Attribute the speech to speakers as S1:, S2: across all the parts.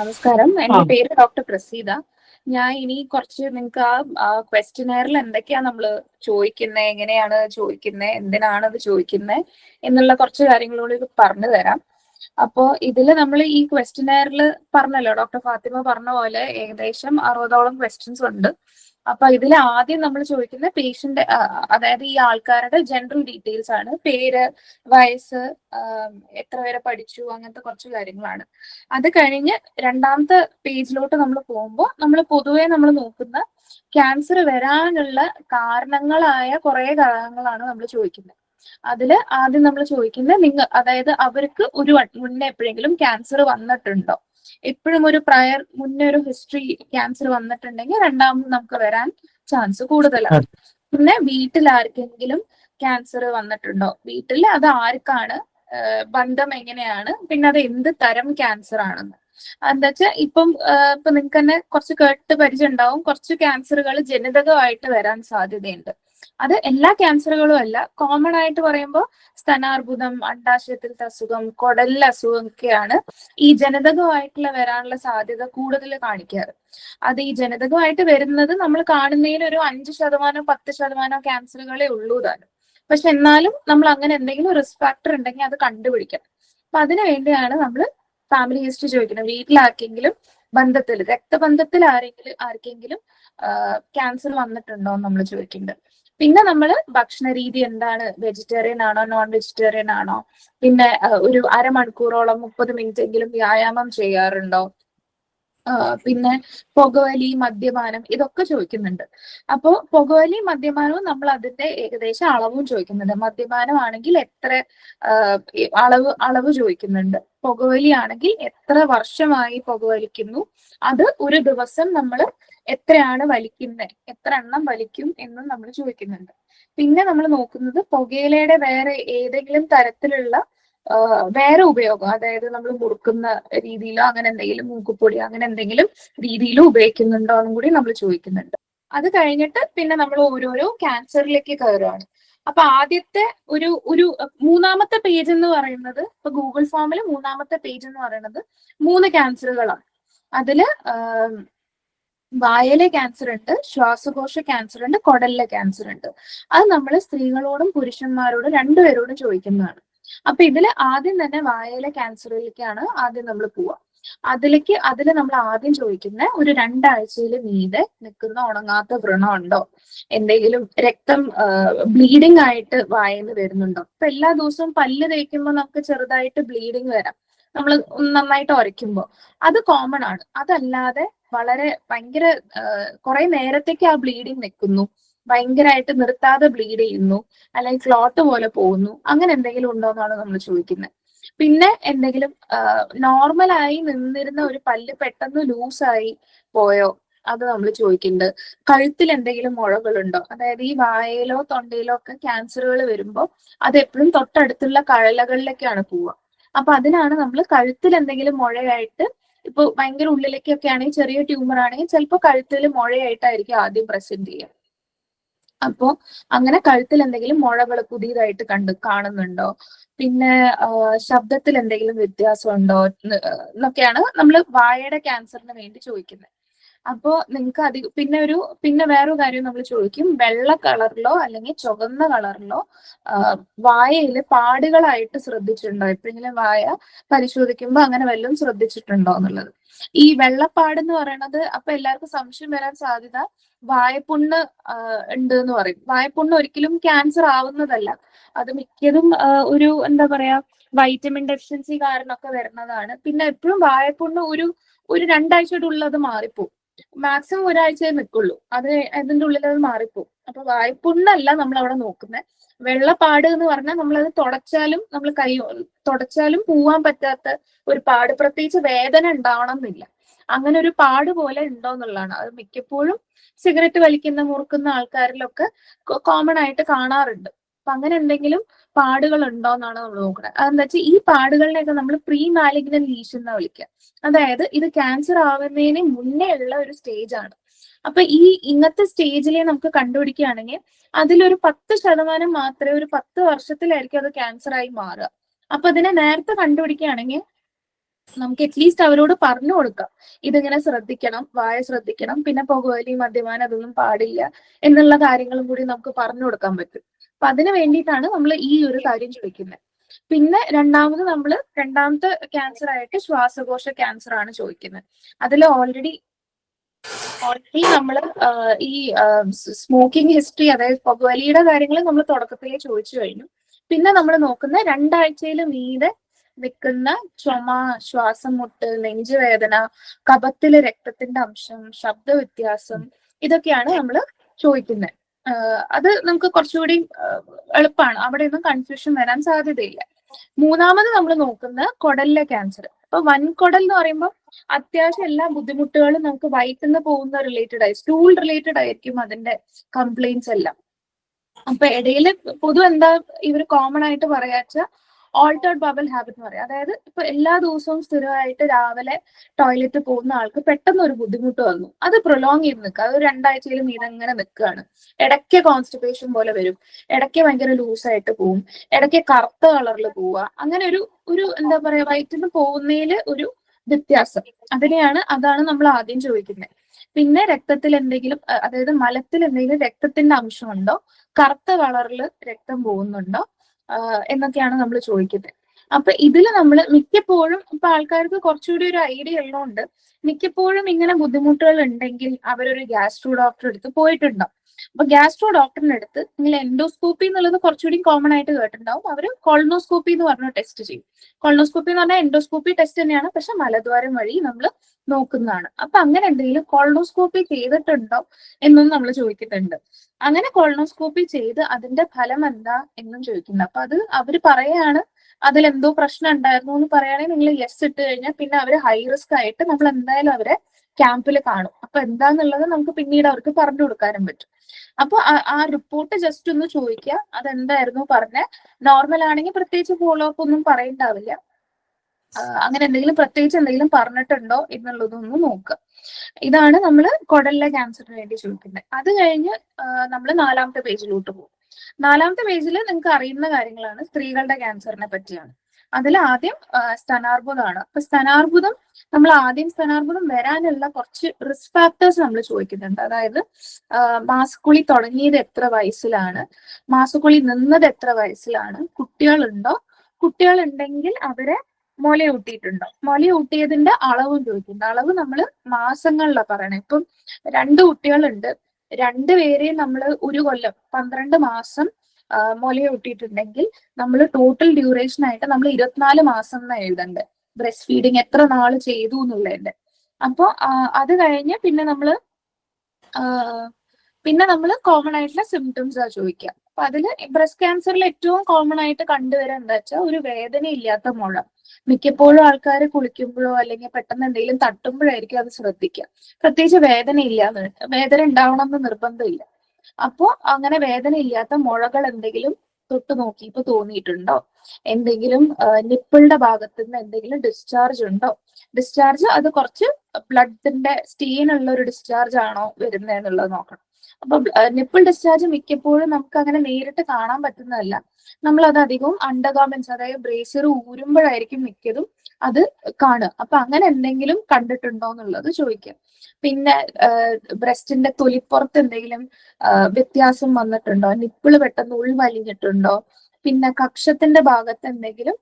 S1: നമസ്കാരം. എന്റെ പേര് ഡോക്ടർ പ്രസീത. ഞാൻ ഇനി കുറച്ച് നിങ്ങൾക്ക് ആ ക്വസ്റ്റ്യനെയറിൽ എന്തൊക്കെയാ നമ്മൾ ചോദിക്കുന്നത് എങ്ങനെയാണ് ചോദിക്കുന്നത് എന്തിനാണ് അത് ചോദിക്കുന്നത് എന്നുള്ള കുറച്ച് കാര്യങ്ങളോട് പറഞ്ഞു തരാം. അപ്പോ ഇതിൽ നമ്മൾ ഈ ക്വസ്റ്റ്യനെയറിൽ പറഞ്ഞല്ലോ ഡോക്ടർ ഫാത്തിമ പറഞ്ഞ പോലെ ഏകദേശം അറുപതോളം ക്വസ്റ്റ്യൻസ് ഉണ്ട്. അപ്പൊ ഇതിൽ ആദ്യം നമ്മൾ ചോദിക്കുന്ന പേഷ്യന്റ് അതായത് ഈ ആൾക്കാരുടെ ജനറൽ ഡീറ്റെയിൽസ് ആണ്. പേര് വയസ്സ് എത്ര വരെ പഠിച്ചു അങ്ങനത്തെ കുറച്ച് കാര്യങ്ങളാണ്. അത് കഴിഞ്ഞ് രണ്ടാമത്തെ പേജിലോട്ട് നമ്മൾ പോകുമ്പോൾ നമ്മൾ പൊതുവെ നമ്മൾ നോക്കുന്ന ക്യാൻസർ വരാനുള്ള കാരണങ്ങളായ കുറെ ഘടകങ്ങളാണ് നമ്മൾ ചോദിക്കുന്നത് അതിൽ ആദ്യം നമ്മൾ ചോദിക്കുന്നത് നിങ്ങൾ അതായത് അവർക്ക് ഒരു മുന്നേ എപ്പോഴെങ്കിലും ക്യാൻസർ വന്നിട്ടുണ്ടോ? എപ്പോഴും ഒരു പ്രയർ മുന്നേ ഒരു ഹിസ്റ്ററി ക്യാൻസർ വന്നിട്ടുണ്ടെങ്കിൽ രണ്ടാമത് നമുക്ക് വരാൻ ചാൻസ് കൂടുതലാണ്. പിന്നെ വീട്ടിൽ ആർക്കെങ്കിലും ക്യാൻസർ വന്നിട്ടുണ്ടോ? വീട്ടിൽ അത് ആർക്കാണ്? ബന്ധം എങ്ങനെയാണ്? പിന്നെ അത് എന്ത് തരം ക്യാൻസർ ആണെന്ന്. എന്താ വെച്ചാൽ ഇപ്പം ഇപ്പൊ നിങ്ങൾക്ക് തന്നെ കുറച്ച് കേട്ട് പരിചയം ഉണ്ടാവും. കുറച്ച് ക്യാൻസറുകൾ ജനിതകമായിട്ട് വരാൻ സാധ്യതയുണ്ട്. അത് എല്ലാ ക്യാൻസറുകളും അല്ല. കോമൺ ആയിട്ട് പറയുമ്പോൾ സ്തനാർബുദം അണ്ടാശയത്തിലത്തെ അസുഖം കുടലിലെ അസുഖം ഒക്കെയാണ് ഈ ജനിതകമായിട്ടുള്ള വരാനുള്ള സാധ്യത കൂടുതൽ കാണിക്കാറ്. അത് ഈ ജനിതകമായിട്ട് വരുന്നത് നമ്മൾ കാണുന്നതിൽ ഒരു അഞ്ച് ശതമാനം പത്ത് ശതമാനം ക്യാൻസറുകളെ ഉള്ളൂ താനും. പക്ഷെ എന്നാലും നമ്മൾ അങ്ങനെ എന്തെങ്കിലും റിസ്ക് ഫാക്ടർ ഉണ്ടെങ്കിൽ അത് കണ്ടുപിടിക്കണം. അപ്പൊ അതിനു വേണ്ടിയാണ് നമ്മൾ ഫാമിലി ഹിസ്റ്ററി ചോദിക്കുന്നത്. വീട്ടിലാർക്കെങ്കിലും ബന്ധത്തിൽ രക്തബന്ധത്തിൽ ആരെങ്കിലും ആർക്കെങ്കിലും ക്യാൻസർ വന്നിട്ടുണ്ടോ എന്ന് നമ്മൾ ചോദിക്കുന്നുണ്ട് പിന്നെ നമ്മൾ ഭക്ഷണ രീതി എന്താണ്? വെജിറ്റേറിയൻ ആണോ നോൺ വെജിറ്റേറിയൻ ആണോ? പിന്നെ ഒരു അരമണിക്കൂറോളം മുപ്പത് മിനിറ്റ് എങ്കിലും വ്യായാമം ചെയ്യാറുണ്ടോ? പിന്നെ പുകവലി മദ്യപാനം ഇതൊക്കെ ചോദിക്കുന്നുണ്ട്. അപ്പോ പുകവലി മദ്യപാനവും നമ്മൾ അതിന്റെ ഏകദേശം അളവും ചോദിക്കുന്നുണ്ട്. മദ്യപാനം ആണെങ്കിൽ എത്ര അളവ് അളവ് ചോദിക്കുന്നുണ്ട്. പുകവലി ആണെങ്കിൽ എത്ര വർഷമായി പുകവലിക്കുന്നു? അത് ഒരു ദിവസം നമ്മൾ എത്രയാണ് വലിക്കുന്നത് എത്ര എണ്ണം വലിക്കും എന്നും നമ്മൾ ചോദിക്കുന്നുണ്ട്. പിന്നെ നമ്മൾ നോക്കുന്നത് പുകയിലയുടെ വേറെ ഏതെങ്കിലും തരത്തിലുള്ള വേറെ ഉപയോഗം. അതായത് നമ്മൾ മുറുക്കുന്ന രീതിയിലോ അങ്ങനെ എന്തെങ്കിലും മൂക്കുപൊടി അങ്ങനെ എന്തെങ്കിലും രീതിയിലോ ഉപയോഗിക്കുന്നുണ്ടോ എന്നും കൂടി നമ്മൾ ചോദിക്കുന്നുണ്ട്. അത് കഴിഞ്ഞിട്ട് പിന്നെ നമ്മൾ ഓരോരോ ക്യാൻസറിലേക്ക് കയറുകയാണ് അപ്പൊ ആദ്യത്തെ ഒരു ഒരു മൂന്നാമത്തെ പേജ് എന്ന് പറയുന്നത് ഇപ്പൊ ഗൂഗിൾ ഫോമിൽ മൂന്നാമത്തെ പേജ് എന്ന് പറയുന്നത് മൂന്ന് ക്യാൻസറുകളാണ്. അതിൽ വായലെ ക്യാൻസർ ഉണ്ട് ശ്വാസകോശ ക്യാൻസർ ഉണ്ട് കുടലിലെ ക്യാൻസർ ഉണ്ട് അത് നമ്മൾ സ്ത്രീകളോടും പുരുഷന്മാരോടും രണ്ടുപേരോടും ചോദിക്കുന്നതാണ്. അപ്പൊ ഇതിൽ ആദ്യം തന്നെ വായയിലെ ക്യാൻസറിലേക്കാണ് ആദ്യം നമ്മൾ പോവുക അതിലേക്ക് അതിൽ നമ്മൾ ആദ്യം ചോദിക്കുന്ന ഒരു രണ്ടാഴ്ചയിൽ മീതെ നിൽക്കുന്ന ഉണങ്ങാത്ത വ്രണം ഉണ്ടോ എന്തെങ്കിലും രക്തം ബ്ലീഡിംഗ് ആയിട്ട് വായന്ന് വരുന്നുണ്ടോ? അപ്പൊ എല്ലാ ദിവസവും പല്ല് തേക്കുമ്പോൾ നമുക്ക് ചെറുതായിട്ട് ബ്ലീഡിങ് വരാം. നമ്മൾ നന്നായിട്ട് ഉരയ്ക്കുമ്പോൾ അത് കോമൺ ആണ്. അതല്ലാതെ വളരെ ഭയങ്കര കുറെ നേരത്തേക്ക് ആ ബ്ലീഡിങ് നിൽക്കുന്നു. ഭയങ്കരമായിട്ട് നിർത്താതെ ബ്ലീഡ് ചെയ്യുന്നു അല്ലെങ്കിൽ ക്ലോട്ട് പോലെ പോകുന്നു അങ്ങനെ എന്തെങ്കിലും ഉണ്ടോ എന്നാണ് നമ്മൾ ചോദിക്കുന്നത്. പിന്നെ എന്തെങ്കിലും നോർമലായി നിന്നിരുന്ന ഒരു പല്ല് പെട്ടെന്ന് ലൂസായി പോയോ? അത് നമ്മൾ ചോദിക്കുന്നുണ്ട്. കഴുത്തിൽ എന്തെങ്കിലും മുഴകളുണ്ടോ? അതായത് ഈ വായയിലോ തൊണ്ടയിലോ ഒക്കെ ക്യാൻസറുകൾ വരുമ്പോൾ അത് എപ്പോഴും തൊട്ടടുത്തുള്ള കഴലകളിലേക്കാണ് പോവുക. അപ്പൊ അതിനാണ് നമ്മൾ കഴുത്തിൽ എന്തെങ്കിലും മുഴയായിട്ട് ഇപ്പൊ ഭയങ്കര ഉള്ളിലേക്കൊക്കെ ആണെങ്കിൽ ചെറിയ ട്യൂമർ ആണെങ്കിൽ ചിലപ്പോൾ കഴുത്തിൽ മുഴയായിട്ടായിരിക്കും ആദ്യം പ്രസന്റ് ചെയ്യുക. അപ്പോ അങ്ങനെ കഴുത്തിൽ എന്തെങ്കിലും മുഴകൾ പുതിയതായിട്ട് കണ്ട് കാണുന്നുണ്ടോ? പിന്നെ ശബ്ദത്തിൽ എന്തെങ്കിലും വ്യത്യാസമുണ്ടോ? എന്നൊക്കെയാണ് നമ്മൾ വായയുടെ ക്യാൻസറിന് വേണ്ടി ചോദിക്കുന്നത് അപ്പോ നിങ്ങൾക്ക് അധികം പിന്നെ ഒരു പിന്നെ വേറൊരു കാര്യം നമ്മൾ ചോദിക്കും. വെള്ള കളറിലോ അല്ലെങ്കിൽ ചുവന്ന കളറിലോ വായയിൽ പാടുകളായിട്ട് ശ്രദ്ധിച്ചിട്ടുണ്ടോ? എപ്പോഴെങ്കിലും വായ പരിശോധിക്കുമ്പോൾ അങ്ങനെ വല്ലതും ശ്രദ്ധിച്ചിട്ടുണ്ടോ എന്നുള്ളത്. ഈ വെള്ളപ്പാട് എന്ന് പറയണത് അപ്പൊ എല്ലാവർക്കും സംശയം വരാൻ സാധ്യത വായപ്പുണ്ണ് ഉണ്ട് എന്ന് പറയും. വായപ്പുണ്ണ് ഒരിക്കലും ക്യാൻസർ ആവുന്നതല്ല. അത് മിക്കതും ഒരു എന്താ പറയാ വൈറ്റമിൻ ഡെഫിഷ്യൻസി കാരണമൊക്കെ വരുന്നതാണ്. പിന്നെ എപ്പോഴും വായപ്പുണ്ണ് ഒരു ഒരു രണ്ടാഴ്ചയുടെ ഉള്ളത് മാറിപ്പോകും മാക്സിമം ഒരാഴ്ചയെ നിൽക്കുള്ളൂ അത് അതിന്റെ ഉള്ളിൽ അത് മാറിപ്പോവും. അപ്പൊ വായ്പുണ്ണല്ല നമ്മൾ അവിടെ നോക്കുന്നത് വെള്ളപ്പാട് എന്ന് പറഞ്ഞാൽ നമ്മളത് തുടച്ചാലും നമ്മൾ കൈ തുടച്ചാലും പോവാൻ പറ്റാത്ത ഒരു പാട് പ്രത്യേകിച്ച് വേദന ഉണ്ടാവണം എന്നില്ല അങ്ങനെ ഒരു പാട് പോലെ ഉണ്ടോ എന്നുള്ളതാണ്. അത് മിക്കപ്പോഴും സിഗരറ്റ് വലിക്കുന്ന മുറുക്കുന്ന ആൾക്കാരിലൊക്കെ കോമൺ ആയിട്ട് കാണാറുണ്ട്. അപ്പൊ അങ്ങനെ എന്തെങ്കിലും പാടുകൾ ഉണ്ടോ എന്നാണ് നമ്മൾ നോക്കുന്നത് അതെന്താ വെച്ചാൽ ഈ പാടുകളിനെയൊക്കെ നമ്മൾ പ്രീ മാലിഗ്നൻ ലീഷൻ എന്നാ വിളിക്കുക അതായത് ഇത് ക്യാൻസർ ആവുന്നതിന് മുന്നേ ഉള്ള ഒരു സ്റ്റേജ് ആണ്. അപ്പൊ ഈ ഇന്നത്തെ സ്റ്റേജിലെ നമുക്ക് കണ്ടുപിടിക്കുകയാണെങ്കിൽ അതിലൊരു പത്ത് ശതമാനം മാത്രമേ ഒരു പത്ത് വർഷത്തിലായിരിക്കും അത് ക്യാൻസർ ആയി മാറുക. അപ്പൊ അതിനെ നേരത്തെ കണ്ടുപിടിക്കുകയാണെങ്കിൽ നമുക്ക് അറ്റ്ലീസ്റ്റ് അവരോട് പറഞ്ഞു കൊടുക്കാം. ഇതിങ്ങനെ ശ്രദ്ധിക്കണം വായ ശ്രദ്ധിക്കണം പിന്നെ പുകവലി മദ്യപാനം അതൊന്നും പാടില്ല എന്നുള്ള കാര്യങ്ങളും കൂടി നമുക്ക് പറഞ്ഞു കൊടുക്കാൻ പറ്റും. അപ്പൊ അതിന് വേണ്ടിയിട്ടാണ് നമ്മൾ ഈ ഒരു കാര്യം ചോദിക്കുന്നത് പിന്നെ രണ്ടാമത് നമ്മൾ രണ്ടാമത്തെ ക്യാൻസർ ആയിട്ട് ശ്വാസകോശ ക്യാൻസർ ആണ് ചോദിക്കുന്നത് അതിൽ ഓൾറെഡി ഓൾറെഡി നമ്മൾ ഈ സ്മോക്കിംഗ് ഹിസ്റ്ററി അതായത് പുകവലിയുടെ കാര്യങ്ങൾ നമ്മൾ തുടക്കത്തിലേ ചോദിച്ചു കഴിഞ്ഞു. പിന്നെ നമ്മൾ നോക്കുന്ന രണ്ടാഴ്ചയിൽ മീതെ നിൽക്കുന്ന ചുമ ശ്വാസം മുട്ട് നെഞ്ചുവേദന കപത്തിലെ രക്തത്തിന്റെ അംശം ശബ്ദ വ്യത്യാസം ഇതൊക്കെയാണ് നമ്മൾ ചോദിക്കുന്നത് അത് നമുക്ക് കുറച്ചുകൂടി എളുപ്പമാണ് അവിടെ ഒന്നും കൺഫ്യൂഷൻ വരാൻ സാധ്യതയില്ല. മൂന്നാമത് നമ്മൾ നോക്കുന്ന കുടലിലെ ക്യാൻസർ അപ്പൊ വൻകുടൽ എന്ന് പറയുമ്പോൾ അത്യാവശ്യം എല്ലാ ബുദ്ധിമുട്ടുകളും നമുക്ക് വയറ്റിന്ന് പോകുന്ന റിലേറ്റഡ് ആയി സ്റ്റൂൾ റിലേറ്റഡ് ആയിരിക്കും അതിന്റെ കംപ്ലൈൻസ് എല്ലാം. അപ്പൊ ഇടയിൽ പൊതു എന്താ ഇവർ കോമൺ ആയിട്ട് പറയാച്ച ഓൾട്ടേർഡ് ബബിൾ ഹാബിറ്റ് എന്ന് പറയാം. അതായത് ഇപ്പൊ എല്ലാ ദിവസവും സ്ഥിരമായിട്ട് രാവിലെ ടോയ്ലറ്റ് പോകുന്ന ആൾക്ക് പെട്ടെന്ന് ഒരു ബുദ്ധിമുട്ട് വന്നു. അത് പ്രൊലോങ് ചെയ്ത് നിൽക്കുക. അത് രണ്ടാഴ്ചയിലും ഇതങ്ങനെ നിൽക്കുകയാണ്. ഇടയ്ക്ക് കോൺസ്റ്റിപ്പേഷൻ പോലെ വരും. ഇടയ്ക്ക് ഭയങ്കര ലൂസായിട്ട് പോവും. ഇടയ്ക്ക് കറുത്ത കളറിൽ പോവുക. അങ്ങനെ ഒരു ഒരു എന്താ പറയാ വയറ്റിന് പോകുന്നതിൽ ഒരു വ്യത്യാസം. അതിനെയാണ് അതാണ് നമ്മൾ ആദ്യം ചോദിക്കുന്നത്. പിന്നെ രക്തത്തിൽ എന്തെങ്കിലും അതായത് മലത്തിൽ എന്തെങ്കിലും രക്തത്തിന്റെ അംശമുണ്ടോ? കറുത്ത കളറിൽ രക്തം പോകുന്നുണ്ടോ? എന്നൊക്കെയാണ് നമ്മൾ ചോദിക്കുന്നത്. അപ്പൊ ഇതിൽ നമ്മൾ മിക്കപ്പോഴും ഇപ്പൊ ആൾക്കാർക്ക് കുറച്ചുകൂടി ഒരു ഐഡിയ ഉള്ളതുകൊണ്ട് മിക്കപ്പോഴും ഇങ്ങനെ ബുദ്ധിമുട്ടുകൾ ഉണ്ടെങ്കിൽ അവരൊരു ഗ്യാസ്ട്രോ ഡോക്ടർ അടുത്ത് പോയിട്ടുണ്ടാവും. അപ്പൊ ഗ്യാസ്ട്രോ ഡോക്ടറിന്റെ അടുത്ത് നിങ്ങൾ എൻഡോസ്കോപ്പി എന്നുള്ളത് കുറച്ചുകൂടി കോമൺ ആയിട്ട് കേട്ടിട്ടുണ്ടാവും. അവർ കോളനോസ്കോപ്പി എന്ന് പറഞ്ഞ ടെസ്റ്റ് ചെയ്യും. കോളനോസ്കോപ്പി എന്ന് പറഞ്ഞാൽ എൻഡോസ്കോപ്പി ടെസ്റ്റ് തന്നെയാണ്. പക്ഷെ മലദ്വാരം വഴി നമ്മൾ നോക്കുന്നതാണ്. അപ്പൊ അങ്ങനെ എന്തെങ്കിലും കോളനോസ്കോപ്പി ചെയ്തിട്ടുണ്ടോ എന്നും നമ്മൾ ചോദിക്കുന്നുണ്ട്. അങ്ങനെ കോളനോസ്കോപ്പി ചെയ്ത് അതിന്റെ ഫലം എന്താ എന്നും ചോദിക്കുന്നു അപ്പൊ അത് അവർ പറയാണ് അതിലെന്തോ പ്രശ്നം ഉണ്ടായിരുന്നു എന്ന് പറയുകയാണെങ്കിൽ നിങ്ങൾ യെസ് ഇട്ട് കഴിഞ്ഞാൽ പിന്നെ അവർ ഹൈ റിസ്ക് ആയിട്ട് നമ്മൾ എന്തായാലും അവരെ ക്യാമ്പിൽ കാണും. അപ്പൊ എന്താന്നുള്ളത് നമുക്ക് പിന്നീട് അവർക്ക് പറഞ്ഞു കൊടുക്കാനും പറ്റും. അപ്പൊ ആ റിപ്പോർട്ട് ജസ്റ്റ് ഒന്ന് ചോദിക്കുക അതെന്തായിരുന്നു പറഞ്ഞ? നോർമൽ ആണെങ്കിൽ പ്രത്യേകിച്ച് ഫോളോ അപ്പ് ഒന്നും പറയണ്ടാവില്ല. അങ്ങനെ എന്തെങ്കിലും പ്രത്യേകിച്ച് എന്തെങ്കിലും പറഞ്ഞിട്ടുണ്ടോ എന്നുള്ളതൊന്ന് നോക്കുക ഇതാണ് നമ്മൾ കുടലിലെ ക്യാൻസറിന് വേണ്ടി ചോദിക്കുന്നത്. അത് കഴിഞ്ഞ് നമ്മൾ നാലാമത്തെ പേജിലോട്ട് പോകും. നാലാമത്തെ പേജിൽ നിങ്ങൾക്ക് അറിയുന്ന കാര്യങ്ങളാണ് സ്ത്രീകളുടെ ക്യാൻസറിനെ പറ്റിയാണ്. അതിൽ ആദ്യം സ്തനാർബുദമാണ് അപ്പൊ സ്തനാർബുദം നമ്മൾ ആദ്യം സ്തനാർബുദം വരാനുള്ള കുറച്ച് റിസ്ക് ഫാക്ടേഴ്സ് നമ്മൾ ചോദിക്കുന്നുണ്ട്. അതായത് മാസക്കുളി തുടങ്ങിയത് എത്ര വയസ്സിലാണ്? മാസക്കുളി നിന്നത് എത്ര വയസ്സിലാണ്? കുട്ടികളുണ്ടോ? കുട്ടികളുണ്ടെങ്കിൽ അവരെ മുലയൂട്ടിയിട്ടുണ്ടോ മുലയൂട്ടിയതിന്റെ അളവും ചോദിക്കുന്നുണ്ട്. അളവ് നമ്മൾ മാസങ്ങളിലാണ് പറയണേ. ഇപ്പം രണ്ട് കുട്ടികളുണ്ട്. രണ്ടുപേരെയും നമ്മൾ ഒരു കൊല്ലം പന്ത്രണ്ട് മാസം മുലയൂട്ടിയിട്ടുണ്ടെങ്കിൽ നമ്മൾ ടോട്ടൽ ഡ്യൂറേഷൻ ആയിട്ട് നമ്മൾ ഇരുപത്തിനാല് മാസം എന്ന് എഴുതണ്ട്. ബ്രസ്റ്റ് ഫീഡിങ് എത്ര നാൾ ചെയ്തു എന്നുള്ളതിന്റെ. അപ്പോൾ അത് കഴിഞ്ഞ് പിന്നെ നമ്മൾ പിന്നെ നമ്മൾ കോമൺ ആയിട്ടുള്ള സിംറ്റംസ് ആ ചോദിക്കുക അപ്പൊ അതിൽ ബ്രസ്റ്റ് ക്യാൻസറിൽ ഏറ്റവും കോമൺ ആയിട്ട് കണ്ടുവരാൻ എന്താ വെച്ചാൽ ഒരു വേദന ഇല്ലാത്ത മുഴ. മിക്കപ്പോഴും ആൾക്കാർ കുളിക്കുമ്പോഴോ അല്ലെങ്കിൽ പെട്ടെന്ന് എന്തെങ്കിലും തട്ടുമ്പോഴായിരിക്കും അത് ശ്രദ്ധിക്കുക പ്രത്യേകിച്ച് വേദന ഇല്ലാന്ന് വേദന ഉണ്ടാവണം എന്ന് നിർബന്ധമില്ല അപ്പോ അങ്ങനെ വേദന ഇല്ലാത്ത മുഴകൾ എന്തെങ്കിലും തൊട്ട് നോക്കി ഇപ്പൊ തോന്നിയിട്ടുണ്ടോ? എന്തെങ്കിലും നിപ്പിളുടെ ഭാഗത്ത് നിന്ന് എന്തെങ്കിലും ഡിസ്ചാർജ് ഉണ്ടോ? ഡിസ്ചാർജ് അത് കുറച്ച് ബ്ലഡിന്റെ സ്റ്റീൻ ഉള്ള ഒരു ഡിസ്ചാർജ് ആണോ വരുന്നത് എന്നുള്ളത് നോക്കണം. അപ്പൊ നിപ്പിൾ ഡിസ്ചാർജ് മിക്കപ്പോഴും നമുക്ക് അങ്ങനെ നേരിട്ട് കാണാൻ പറ്റുന്നതല്ല. നമ്മൾ അത് അധികവും അണ്ടർഗാർമെന്റ്സ് അതായത് ബ്രേസർ ഊരുമ്പോഴായിരിക്കും മിക്കതും അത് കാണുക. അപ്പൊ അങ്ങനെ എന്തെങ്കിലും കണ്ടിട്ടുണ്ടോ എന്നുള്ളത് ചോദിക്കുക പിന്നെ ബ്രസ്റ്റിന്റെ തൊലിപ്പുറത്ത് എന്തെങ്കിലും വ്യത്യാസം വന്നിട്ടുണ്ടോ? നിപ്പിൾ പെട്ടെന്ന് ഉൾവലിഞ്ഞിട്ടുണ്ടോ? പിന്നെ കക്ഷത്തിന്റെ ഭാഗത്ത് എന്തെങ്കിലും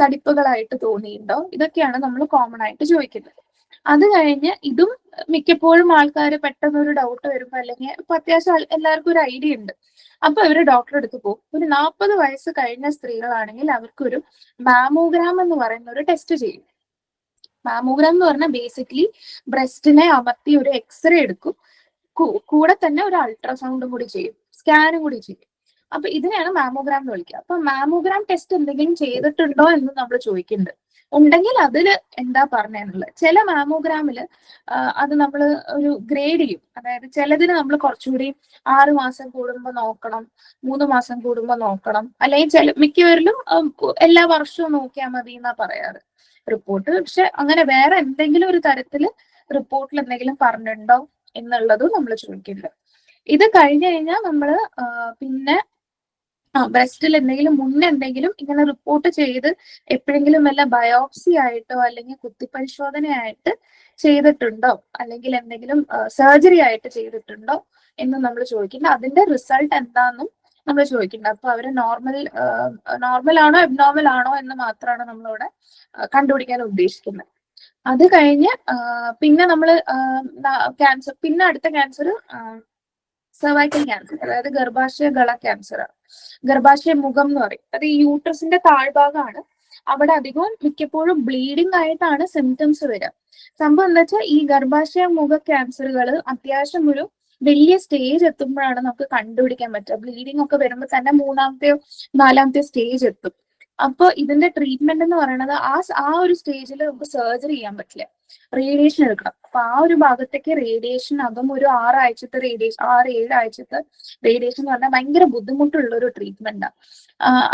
S1: തടിപ്പുകളായിട്ട് തോന്നിയിട്ടുണ്ടോ? ഇതൊക്കെയാണ് നമ്മൾ കോമൺ ആയിട്ട് ചോദിക്കുന്നത്. അത് കഴിഞ്ഞ് ഇതും മിക്കപ്പോഴും ആൾക്കാർ പെട്ടെന്ന് ഒരു ഡൗട്ട് വരുമ്പോൾ അല്ലെങ്കിൽ ഇപ്പൊ അത്യാവശ്യം എല്ലാവർക്കും ഒരു ഐഡിയ ഉണ്ട്. അപ്പൊ ഇവർ ഡോക്ടറെ അടുത്ത് പോകും ഒരു നാൽപ്പത് വയസ്സ് കഴിഞ്ഞ സ്ത്രീകളാണെങ്കിൽ അവർക്കൊരു മാമോഗ്രാം എന്ന് പറയുന്ന ഒരു ടെസ്റ്റ് ചെയ്യും. മാമോഗ്രാം എന്ന് പറഞ്ഞാൽ ബേസിക്കലി ബ്രസ്റ്റിനെ അമർത്തി ഒരു എക്സ്റേ എടുക്കും. കൂടെ തന്നെ ഒരു അൾട്രാസൗണ്ടും കൂടി ചെയ്യും. സ്കാനും കൂടി ചെയ്യും. അപ്പൊ ഇതിനെയാണ് മാമോഗ്രാം എന്ന് വിളിക്കുക. അപ്പൊ മാമോഗ്രാം ടെസ്റ്റ് എന്തെങ്കിലും ചെയ്തിട്ടുണ്ടോ എന്ന് നമ്മൾ ചോദിക്കുന്നുണ്ട്. ഉണ്ടെങ്കിൽ അതിൽ എന്താ പറഞ്ഞെന്നുള്ളത്? ചില മാമോഗ്രാമിൽ അത് നമ്മൾ ഒരു ഗ്രേഡ് ചെയ്യും. അതായത് ചിലതിന് നമ്മൾ കുറച്ചുകൂടി ആറ് മാസം കൂടുമ്പോൾ നോക്കണം മൂന്ന് മാസം കൂടുമ്പോൾ നോക്കണം. അല്ലെങ്കിൽ ചില മിക്കവരിലും എല്ലാ വർഷവും നോക്കിയാൽ മതി എന്നാ പറയാറ് റിപ്പോർട്ട്. പക്ഷെ അങ്ങനെ വേറെ എന്തെങ്കിലും ഒരു തരത്തിൽ റിപ്പോർട്ടിൽ എന്തെങ്കിലും പറഞ്ഞിട്ടുണ്ടോ എന്നുള്ളതും നമ്മൾ ചോദിക്കുന്നുണ്ട് ഇത് കഴിഞ്ഞു കഴിഞ്ഞാൽ നമ്മൾ പിന്നെ ആ ബ്രസ്റ്റിൽ എന്തെങ്കിലും മുന്നെന്തെങ്കിലും ഇങ്ങനെ റിപ്പോർട്ട് ചെയ്ത് എപ്പോഴെങ്കിലും വല്ല ബയോപ്സി ആയിട്ടോ അല്ലെങ്കിൽ കുത്തിപ്പരിശോധനയായിട്ട് ചെയ്തിട്ടുണ്ടോ? അല്ലെങ്കിൽ എന്തെങ്കിലും സർജറി ആയിട്ട് ചെയ്തിട്ടുണ്ടോ എന്ന് നമ്മൾ ചോദിക്കേണ്ട. അതിന്റെ റിസൾട്ട് എന്താണെന്നും നമ്മൾ ചോദിക്കുന്നത് അപ്പൊ അവർ നോർമൽ നോർമൽ ആണോ അബ്നോർമൽ ആണോ എന്ന് മാത്രമാണ് നമ്മളിവിടെ കണ്ടുപിടിക്കാൻ ഉദ്ദേശിക്കുന്നത്. അത് കഴിഞ്ഞ് പിന്നെ നമ്മൾ ക്യാൻസർ പിന്നെ അടുത്ത ക്യാൻസർ സെർവൈക്കൽ ക്യാൻസർ അതായത് ഗർഭാശയ ഗള ക്യാൻസർ ഗർഭാശയ മുഖം എന്ന് പറയും. അത് ഈ യൂട്രസിന്റെ താഴ്ഭാഗമാണ്. അവിടെ അധികവും മിക്കപ്പോഴും ബ്ലീഡിംഗ് ആയിട്ടാണ് സിംറ്റംസ് വരിക. സംഭവം എന്താ വെച്ചാൽ ഈ ഗർഭാശയ മുഖ ക്യാൻസറുകൾ അത്യാവശ്യം ഒരു വലിയ സ്റ്റേജ് എത്തുമ്പോഴാണ് നമുക്ക് കണ്ടുപിടിക്കാൻ പറ്റുക. ബ്ലീഡിംഗ് ഒക്കെ വരുമ്പോൾ തന്നെ മൂന്നാമത്തെയോ നാലാമത്തെയോ സ്റ്റേജ് എത്തും. അപ്പൊ ഇതിന്റെ ട്രീറ്റ്മെന്റ് എന്ന് പറയുന്നത് ആ ആ ഒരു സ്റ്റേജിൽ നമുക്ക് സർജറി ചെയ്യാൻ പറ്റില്ല. റേഡിയേഷൻ എടുക്കണം. അപ്പൊ ആ ഒരു ഭാഗത്തേക്ക് റേഡിയേഷൻ അതും ഒരു ആറാഴ്ചത്തെ റേഡിയേഷൻ ആറ് ഏഴ് ആഴ്ചത്തെ റേഡിയേഷൻ എന്ന് പറഞ്ഞാൽ ഭയങ്കര ബുദ്ധിമുട്ടുള്ള ഒരു ട്രീറ്റ്മെന്റാണ്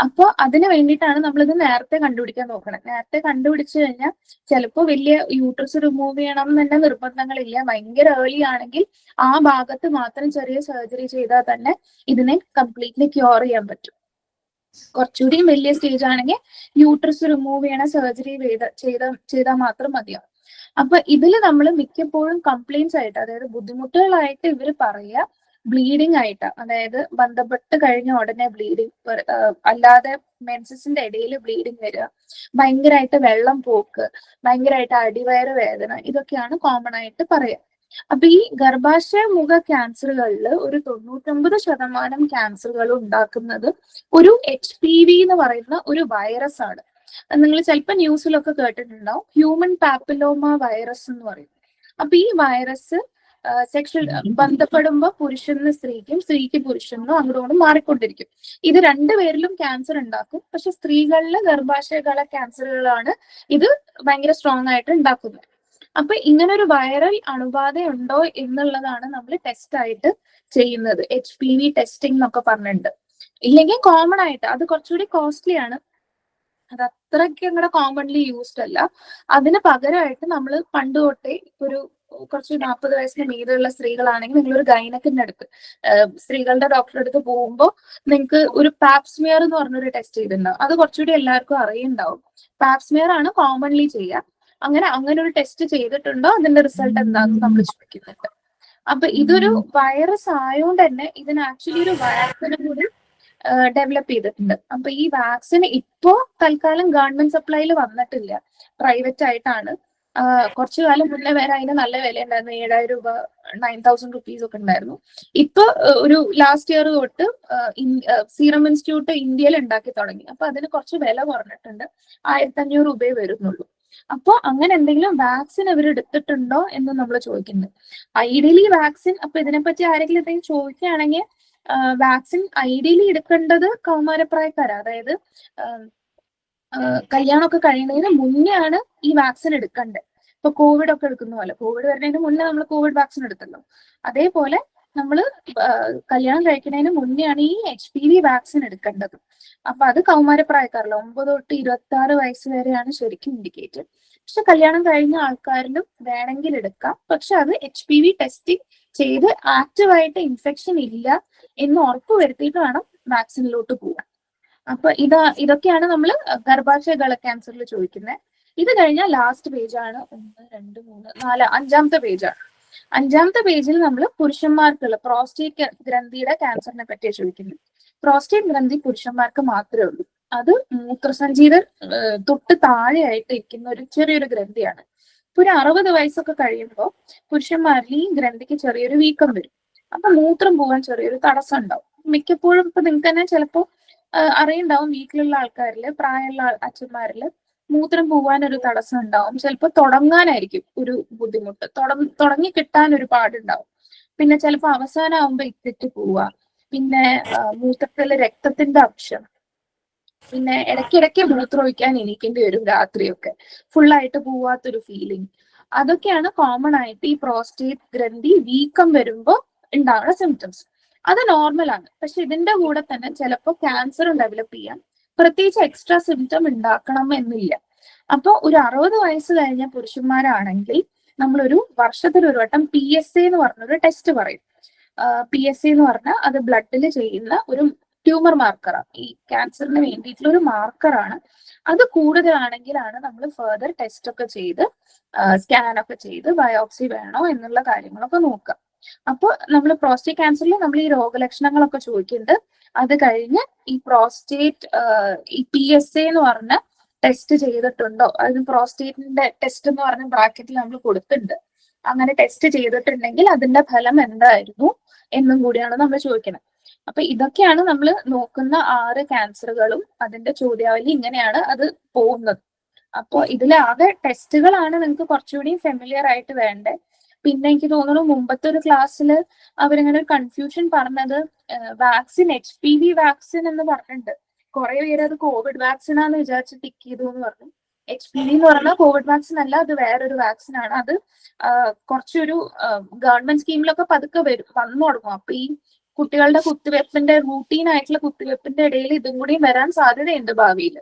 S1: അപ്പൊ അതിന് വേണ്ടിയിട്ടാണ് നമ്മളിത് നേരത്തെ കണ്ടുപിടിക്കാൻ നോക്കണം. നേരത്തെ കണ്ടുപിടിച്ചു കഴിഞ്ഞാൽ ചിലപ്പോൾ വലിയ യൂട്രസ് റിമൂവ് ചെയ്യണം എന്ന് നിർബന്ധങ്ങളില്ല. ഭയങ്കര ഏർലി ആണെങ്കിൽ ആ ഭാഗത്ത് മാത്രം ചെറിയ സർജറി ചെയ്താൽ തന്നെ ഇതിനെ കംപ്ലീറ്റ്ലി ക്യൂർ ചെയ്യാൻ പറ്റും. കുറച്ചുകൂടി വലിയ സ്റ്റേജ് ആണെങ്കിൽ യൂട്രസ് റിമൂവ് ചെയ്യണ സർജറി ചെയ്ത ചെയ്ത ചെയ്താൽ മാത്രം മതിയാവും. അപ്പൊ ഇതിൽ നമ്മൾ മിക്കപ്പോഴും കംപ്ലൈൻസ് ആയിട്ട് അതായത് ബുദ്ധിമുട്ടുകളായിട്ട് ഇവർ പറയുക ബ്ലീഡിങ് ആയിട്ട് അതായത് ബന്ധപ്പെട്ട് കഴിഞ്ഞ ഉടനെ ബ്ലീഡിങ് അല്ലാതെ മെൻസസിന്റെ ഇടയിൽ ബ്ലീഡിങ് വരിക ഭയങ്കരമായിട്ട് വെള്ളം പോക്ക് ഭയങ്കരമായിട്ട് അടിവയറ് വേദന ഇതൊക്കെയാണ് കോമൺ ആയിട്ട് പറയുക. അപ്പൊ ഈ ഗർഭാശയ മുഖ ക്യാൻസറുകളിൽ ഒരു തൊണ്ണൂറ്റൊമ്പത് ശതമാനം ക്യാൻസറുകൾ ഉണ്ടാക്കുന്നത് ഒരു എച്ച് പി വി എന്ന് പറയുന്ന ഒരു വൈറസ് ആണ്. നിങ്ങൾ ചിലപ്പോൾ ന്യൂസിലൊക്കെ കേട്ടിട്ടുണ്ടാവും. ഹ്യൂമൻ പാപ്പിലോമ വൈറസ് എന്ന് പറയും. അപ്പൊ ഈ വൈറസ് സെക്ഷൽ ബന്ധപ്പെടുമ്പോൾ പുരുഷന് സ്ത്രീക്കും സ്ത്രീക്ക് പുരുഷനും അങ്ങോട്ടും മാറിക്കൊണ്ടിരിക്കും. ഇത് രണ്ടുപേരിലും ക്യാൻസർ ഉണ്ടാക്കും. പക്ഷെ സ്ത്രീകളിലെ ഗർഭാശയകള ക്യാൻസറുകളാണ് ഇത് ഭയങ്കര സ്ട്രോങ് ആയിട്ട് ഉണ്ടാക്കുന്നത്. അപ്പൊ ഇങ്ങനെ ഒരു വൈറൽ അണുബാധ ഉണ്ടോ എന്നുള്ളതാണ് നമ്മൾ ടെസ്റ്റ് ആയിട്ട് ചെയ്യുന്നത്. എച്ച് പി വി ടെസ്റ്റിംഗ് എന്നൊക്കെ പറഞ്ഞിട്ടുണ്ട് ഇല്ലെങ്കിൽ കോമൺ ആയിട്ട് അത് കുറച്ചുകൂടി കോസ്റ്റ്ലി ആണ്. അത് അത്രയ്ക്ക് ഇങ്ങനെ കോമൺലി യൂസ്ഡ് അല്ല. അതിന് പകരമായിട്ട് നമ്മൾ പണ്ട് തൊട്ടേ ഒരു കുറച്ച് നാൽപ്പത് വയസ്സിന് മീതെയുള്ള സ്ത്രീകളാണെങ്കിൽ നിങ്ങൾ ഒരു ഗൈനക്കിന്റെ അടുത്ത് സ്ത്രീകളുടെ ഡോക്ടറെ അടുത്ത് പോകുമ്പോൾ നിങ്ങൾക്ക് ഒരു പാപ്സ്മിയർ എന്ന് പറഞ്ഞൊരു ടെസ്റ്റ് ചെയ്തിട്ടുണ്ടാവും അത് കുറച്ചുകൂടി എല്ലാവർക്കും അറിയുണ്ടാവും. പാപ്സ്മിയർ ആണ് കോമൺലി ചെയ്യുക അങ്ങനെ അങ്ങനെ ഒരു ടെസ്റ്റ് ചെയ്തിട്ടുണ്ടോ? അതിന്റെ റിസൾട്ട് എന്താണെന്ന് നമ്മൾ ചോദിക്കുന്നുണ്ട്. അപ്പൊ ഇതൊരു വൈറസ് ആയതുകൊണ്ട് തന്നെ ഇതിന് ആക്ച്വലി ഒരു വാക്സിന് കൂടി ഡെവലപ്പ് ചെയ്തിട്ടുണ്ട്. അപ്പൊ ഈ വാക്സിൻ ഇപ്പോ തൽക്കാലം ഗവൺമെന്റ് സപ്ലൈയിൽ വന്നിട്ടില്ല. പ്രൈവറ്റ് ആയിട്ടാണ്. കുറച്ചു കാലം മുന്നേ വരെ അതിന് നല്ല വില ഉണ്ടായിരുന്നു ഏഴായിരം രൂപ നയൻ തൗസൻഡ് റുപ്പീസ് ഒക്കെ ഉണ്ടായിരുന്നു. ഇപ്പൊ ഒരു ലാസ്റ്റ് ഇയർ തൊട്ട് സീറം ഇൻസ്റ്റിറ്റ്യൂട്ട് ഇന്ത്യയിൽ ഉണ്ടാക്കി തുടങ്ങി. അപ്പൊ അതിന് കുറച്ച് വില കുറഞ്ഞിട്ടുണ്ട്. ആയിരത്തി അഞ്ഞൂറ് രൂപയെ വരുന്നുള്ളൂ. അപ്പൊ അങ്ങനെ എന്തെങ്കിലും വാക്സിൻ അവർ എടുത്തിട്ടുണ്ടോ എന്ന് നമ്മൾ ചോദിക്കുന്നത്. ഐഡിയലി വാക്സിൻ അപ്പൊ ഇതിനെപ്പറ്റി ആരെങ്കിലും എന്തെങ്കിലും ചോദിക്കുകയാണെങ്കിൽ വാക്സിൻ ഐഡിയലി എടുക്കേണ്ടത് കൗമാരപ്രായക്കാര. അതായത് കല്യാണമൊക്കെ കഴിയുന്നതിന് മുന്നേ ആണ് ഈ വാക്സിൻ എടുക്കേണ്ടത്. ഇപ്പൊ കോവിഡ് ഒക്കെ എടുക്കുന്ന പോലെ. കോവിഡ് വരുന്നതിന് മുന്നേ നമ്മൾ കോവിഡ് വാക്സിൻ എടുത്തല്ലോ. അതേപോലെ നമ്മൾ കല്യാണം കഴിക്കുന്നതിന് മുന്നേ ആണ് ഈ എച്ച് പി വി വാക്സിൻ എടുക്കേണ്ടത്. അപ്പൊ അത് കൗമാരപ്രായക്കാരില്ല ഒമ്പത് തൊട്ട് ഇരുപത്തി ആറ് വയസ്സ് വരെയാണ് ശരിക്കും ഇൻഡിക്കേറ്റ് പക്ഷെ കല്യാണം കഴിഞ്ഞ ആൾക്കാരിലും വേണമെങ്കിൽ എടുക്കാം. പക്ഷെ അത് എച്ച് പി വി ടെസ്റ്റിംഗ് ചെയ്ത് ആക്റ്റീവായിട്ട് ഇൻഫെക്ഷൻ ഇല്ല എന്ന് ഉറപ്പ് വരുത്തിയിട്ട് വേണം വാക്സിനിലോട്ട് പോകാൻ അപ്പൊ ഇതാ ഇതൊക്കെയാണ് നമ്മൾ ഗർഭാശയ ഗള ക്യാൻസറിൽ ചോദിക്കുന്നത് ഇത് കഴിഞ്ഞാൽ ലാസ്റ്റ് പേജാണ് ഒന്ന് രണ്ട് മൂന്ന് നാല് അഞ്ചാമത്തെ പേജാണ് അഞ്ചാമത്തെ പേജിൽ നമ്മൾ പുരുഷന്മാർക്കുള്ള പ്രോസ്റ്റേറ്റ് ഗ്രന്ഥിയുടെ ക്യാൻസറിനെ പറ്റിയാണ് ചോദിക്കുന്നത് പ്രോസ്റ്റേറ്റ് ഗ്രന്ഥി പുരുഷന്മാർക്ക് മാത്രമേ ഉള്ളൂ. അത് മൂത്രസഞ്ചീത തൊട്ട് താഴെയായിട്ട് ഇരിക്കുന്ന ഒരു ചെറിയൊരു ഗ്രന്ഥിയാണ്. ഒരു അറുപത് വയസ്സൊക്കെ കഴിയുമ്പോൾ പുരുഷന്മാരിൽ ഈ ഗ്രന്ഥിക്ക് ചെറിയൊരു വീക്കം വരും. അപ്പൊ മൂത്രം പോകാൻ ചെറിയൊരു തടസ്സം ഉണ്ടാവും മിക്കപ്പോഴും ഇപ്പൊ നിങ്ങൾക്ക് തന്നെ ചിലപ്പോ അറിയുണ്ടാവും വീട്ടിലുള്ള ആൾക്കാരിൽ പ്രായമുള്ള അച്ഛന്മാരിൽ മൂത്രം പോവാൻ ഒരു തടസ്സം ഉണ്ടാവും ചിലപ്പോൾ തുടങ്ങാനായിരിക്കും ഒരു ബുദ്ധിമുട്ട്. തുടങ്ങി കിട്ടാൻ ഒരു പാടുണ്ടാവും. പിന്നെ ചിലപ്പോൾ അവസാനമാകുമ്പോ ഇത്തിട്ട് പോവുക. പിന്നെ മൂത്രത്തിലെ രക്തത്തിന്റെ അംശം. പിന്നെ ഇടയ്ക്കിടയ്ക്ക് മൂത്രമൊഴിക്കാൻ എനിക്കേണ്ടി വരും രാത്രിയൊക്കെ. ഫുള്ളായിട്ട് പോവാത്തൊരു ഫീലിംഗ് അതൊക്കെയാണ് കോമൺ ആയിട്ട് ഈ പ്രോസ്റ്റേറ്റ് ഗ്രന്ഥി വീക്കം വരുമ്പോൾ ഉണ്ടാകുന്ന സിംറ്റംസ് അത് നോർമലാണ് പക്ഷെ ഇതിന്റെ കൂടെ തന്നെ ചിലപ്പോൾ ക്യാൻസറും ഡെവലപ്പ് ചെയ്യാം. പ്രത്യേകിച്ച് എക്സ്ട്രാ സിംറ്റം ഉണ്ടാക്കണം എന്നില്ല. അപ്പോൾ ഒരു അറുപത് വയസ്സ് കഴിഞ്ഞ പുരുഷന്മാരാണെങ്കിൽ നമ്മളൊരു വർഷത്തിൽ ഒരു വട്ടം പി എസ് എ എന്ന് പറഞ്ഞൊരു ടെസ്റ്റ് പറയും. പി എസ് സി എന്ന് പറഞ്ഞാൽ അത് ബ്ലഡിൽ ചെയ്യുന്ന ഒരു ട്യൂമർ മാർക്കറാണ് ഈ ക്യാൻസറിന് വേണ്ടിയിട്ടുള്ള ഒരു മാർക്കറാണ് അത് കൂടുതലാണെങ്കിലാണ് നമ്മൾ ഫെർദർ ടെസ്റ്റ് ഒക്കെ ചെയ്ത് സ്കാൻ ഒക്കെ ചെയ്ത് ബയോപ്സി വേണോ എന്നുള്ള കാര്യങ്ങളൊക്കെ നോക്കുക അപ്പോൾ നമ്മൾ പ്രോസ്റ്റേറ്റ് ക്യാൻസറിൽ നമ്മൾ ഈ രോഗലക്ഷണങ്ങളൊക്കെ ചോദിക്കുന്നുണ്ട് അത് കഴിഞ്ഞ് ഈ പ്രോസ്റ്റേറ്റ് ഈ പി എസ് എ എന്ന് പറഞ്ഞ ടെസ്റ്റ് ചെയ്തിട്ടുണ്ടോ? അതിന് പ്രോസ്റ്റേറ്റിന്റെ ടെസ്റ്റ് എന്ന് പറഞ്ഞ ബ്രാക്കറ്റിൽ നമ്മൾ കൊടുത്തിട്ടുണ്ട് അങ്ങനെ ടെസ്റ്റ് ചെയ്തിട്ടുണ്ടെങ്കിൽ അതിന്റെ ഫലം എന്തായിരുന്നു എന്നും കൂടിയാണ് നമ്മൾ ചോദിക്കുന്നത്. അപ്പൊ ഇതൊക്കെയാണ് നമ്മൾ നോക്കുന്ന ആറ് ക്യാൻസറുകളും അതിന്റെ ചോദ്യാവലി ഇങ്ങനെയാണ് അത് പോകുന്നത്. അപ്പോൾ ഇതിലാകെ ടെസ്റ്റുകളാണ് നിങ്ങൾക്ക് കുറച്ചുകൂടി ഫെമിലിയർ ആയിട്ട് വേണ്ടേ പിന്നെ എനിക്ക് തോന്നുന്നു മുമ്പത്തെ ഒരു ക്ലാസ്സിൽ അവരിങ്ങനെ കൺഫ്യൂഷൻ പറഞ്ഞത് vaccine H P V vaccine എന്ന് പറഞ്ഞിട്ടുണ്ട്. കുറെ പേര് അത് കോവിഡ് വാക്സിൻ ആണെന്ന് വിചാരിച്ച് ടിക്ക് ചെയ്തു എന്ന് പറഞ്ഞു. എച്ച് പി വി എന്ന് പറഞ്ഞാൽ കോവിഡ് വാക്സിൻ അല്ല അത് വേറൊരു വാക്സിൻ ആണ്. അത് കുറച്ചൊരു ഗവൺമെന്റ് സ്കീമിലൊക്കെ പതുക്കെ വരും വന്നു തുടങ്ങും. അപ്പൊ ഈ കുട്ടികളുടെ കുത്തിവെപ്പിന്റെ റൂട്ടീൻ ആയിട്ടുള്ള കുത്തിവെപ്പിന്റെ ഇടയിൽ ഇതും കൂടി വരാൻ സാധ്യതയുണ്ട് ഭാവിയിൽ.